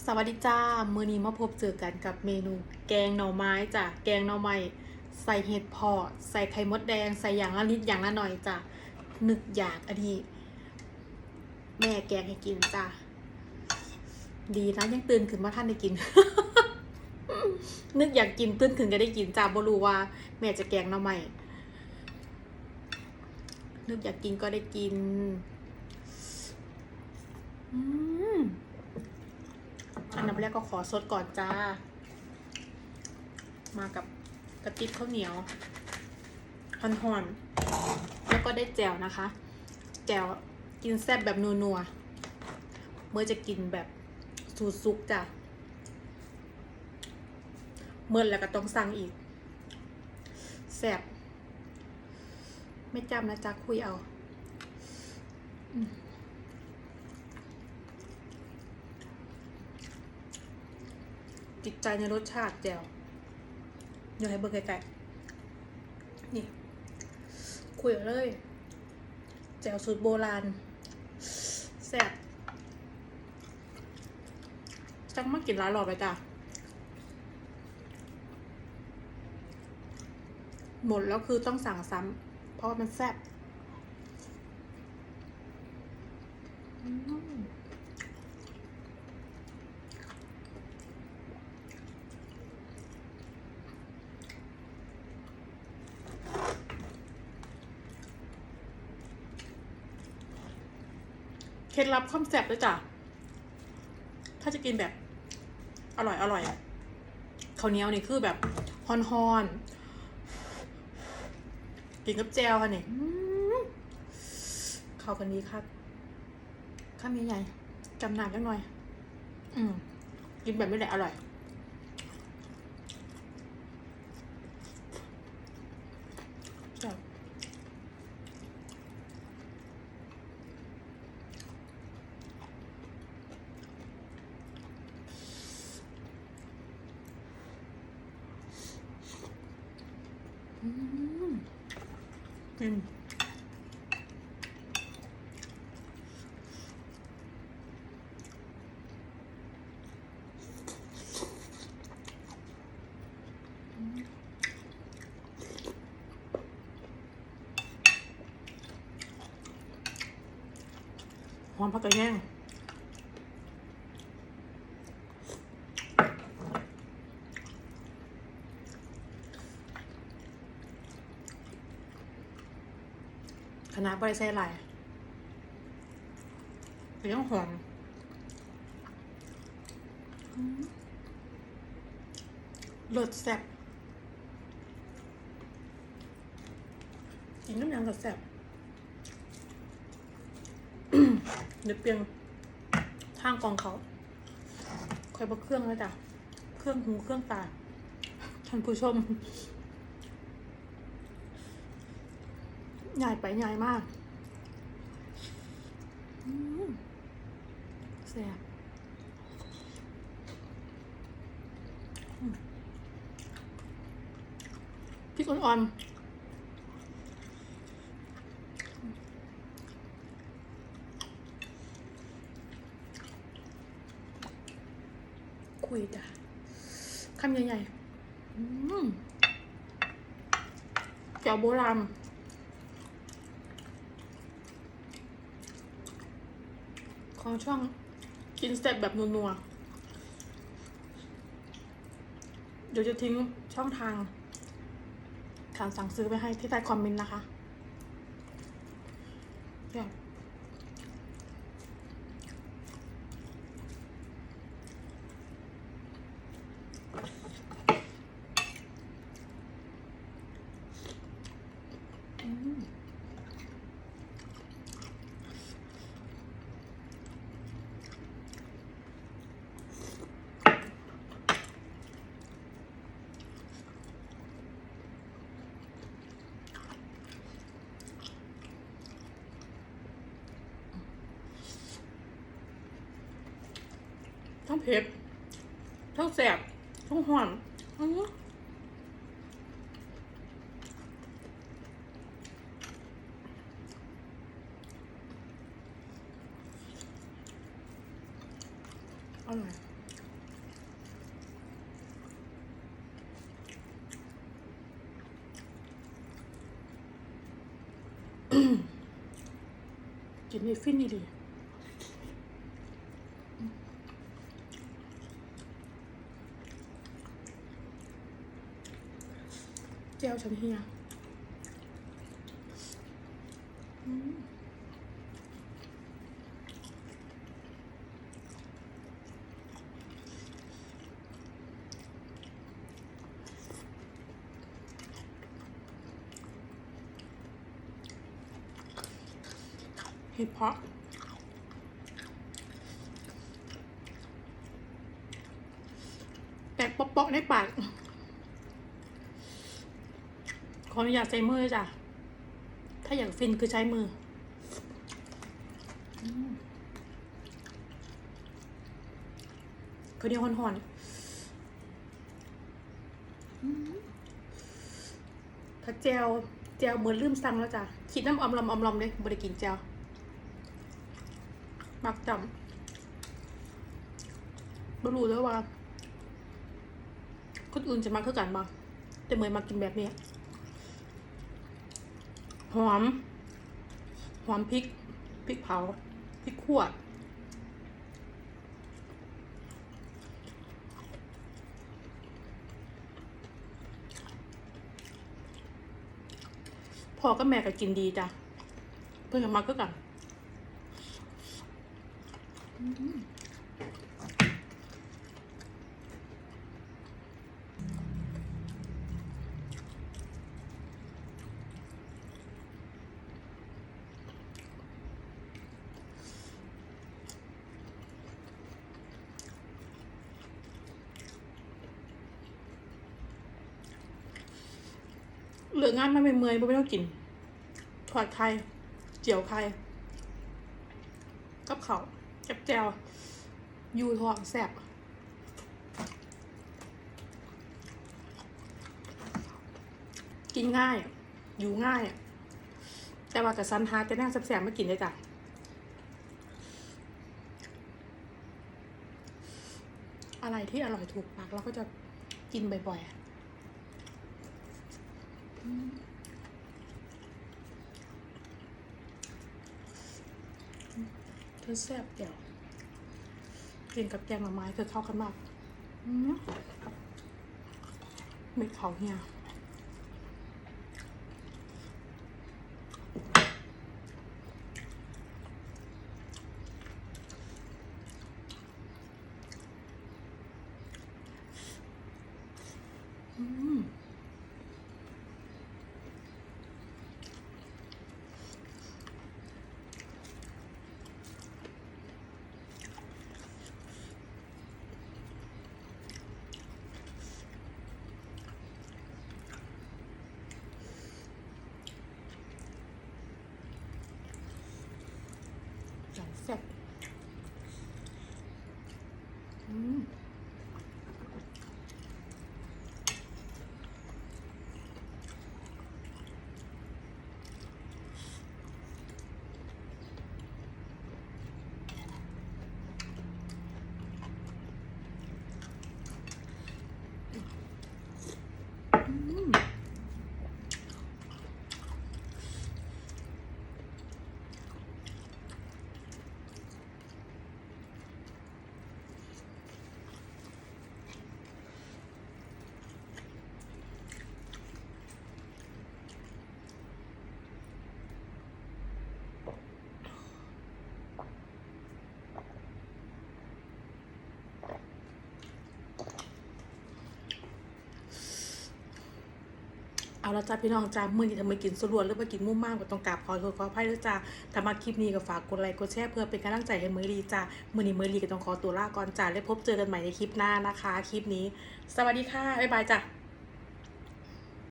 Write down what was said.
สวัสดีจ้า มื้อนี้มาพบเจอกันกับเมนูแกงหน่อไม้จ้ะ แกงหน่อไม้ใส่เห็ดเพาะใส่ไข่มดแดง ใส่อย่างละนิดอย่างละหน่อยจ้ะนึกอยากอันนี้ แม่แกงให้กินจ้ะ ดีนะยังตื่นขึ้นมาท่านได้กิน นึกอยากกินตื่นขึ้นก็ได้กินจ้ะบ่รู้ว่า แม่จะแกงหน่อไม้นึกอยากกินก็ได้กิน อืม อันดับแรกก็ขอสดก่อนจ้า มากับกระติบข้าวเหนียวหอนๆแล้วก็ได้แจ่วนะคะ แจ่วกินแซ่บแบบนัวๆเมื่อจะกินแบบสูตรซุกจ้ะเมื่อแล้วก็ต้องสั่งอีกแซ่บไม่จำนะจ๊ะคุยเอาจิ ตใจในรสชาติแจ่วเดี๋ยวให้เบิร์ไกลๆนี่ คุยเอาเลย แจ่วสูตรโบราณแซ่บจังมากินร้านหลอดไปจ้ะหมดแล้วคือต้องสั่งซ้ำเพราะว่ามันแซ่บอืม เคล็ดลับความแซ่บด้วยจ้ะ ถ้าจะกินแบบ อร่อยอร่อยอะข้าวเหนียวนี่คือแบบฮอนฮอนๆกินกับแจวค่ะเนี่ยอืมเข้ากันดีครับข้ามใหญ่จำนานจังหน่อย อืมกินแบบไม่ได้อร่อย แซ่บ อืม อืมหอมผักกระแยง คณะบริใส่อะไรเป็นยังหอมอืมเลิศแซ่บกินน้ำยำกับแซ่บเดี๋ยวเปลียงทางกองเขาคอยบอกเครื่องแล้วจ้ะ เครื่องหูเครื่องตาท่านผู้ชม ใหญ่ไปใหญ่มากอืมแซ่บพริกอ่อนๆคุยจ้ะคำใหญ่ๆแจ่วโบราณ ของช่องกินสเต็ปแบบนัวๆเดี๋ยวจะทิ้งช่องทางการสั่งซื้อไปให้ที่ใต้คอมเมนต์นะคะเดี๋ย เผ็ดทั้งแสบทั้งหอมอืออร่อยกินให้ฟินดี ฉันเฮียเห็ดเพาะแตกป๊อกๆในปาก ขออนุญาตใช้มือจ้ะ ถ้าอยากฟินคือใช้มืออืมข้าเหนียวห่อนๆอืมถ้าแจวแจวเหมือนลืมสั่งแล้วจ้ะ คิดน้ำอมลอมอมลอมเลยบริกินแจว มักจำไม่รู้เลยว่า คนอื่นจะมาคือกันบ้างแต่เมยมากินแบบนี้ หอม หอมพริก พริกเผา พริกขั่วพ่อกับแม่ก็กินดีจ้ะ เพื่อนมาคือกันอื เหลืองานมันไม่เมื่อยไม่ต้องกินถอดไข่เจียวไข่กับเขาวกับแจวอยูทองแซ่บกินง่าย อยู่ง่าย แต่ว่ากับซันฮาจะน่าแซ่บๆมากินได้จ้ะอะไรที่อร่อยถูกปากเราก็จะกินบ่อยๆ เธอแซ่บเดี่ยวกินกับแกงหน่อไม้เธอเข้ากันมากอืมไม่เขาเฮียอืม จังแซ่บอืมอืม เอาละจ้าพี่น้องจ้ามื่อนี้ทำไมกินสรวนหรือว่ากินมุ่มมากกว่าต้องกราบขอโทษขออภัยด้วยจ้าถ้ามาคลิปนี้ก็ฝากกดไลค์กดแชร์เพื่อเป็นกำลังใจให้มือรีจ้ามื่อนี้มือรีก็ต้องขอตัวลาก่อนจ้าแล้วพบเจอกันใหม่ในคลิปหน้านะคะ คลิปนี้ สวัสดีค่ะบ๊ายบายจ้า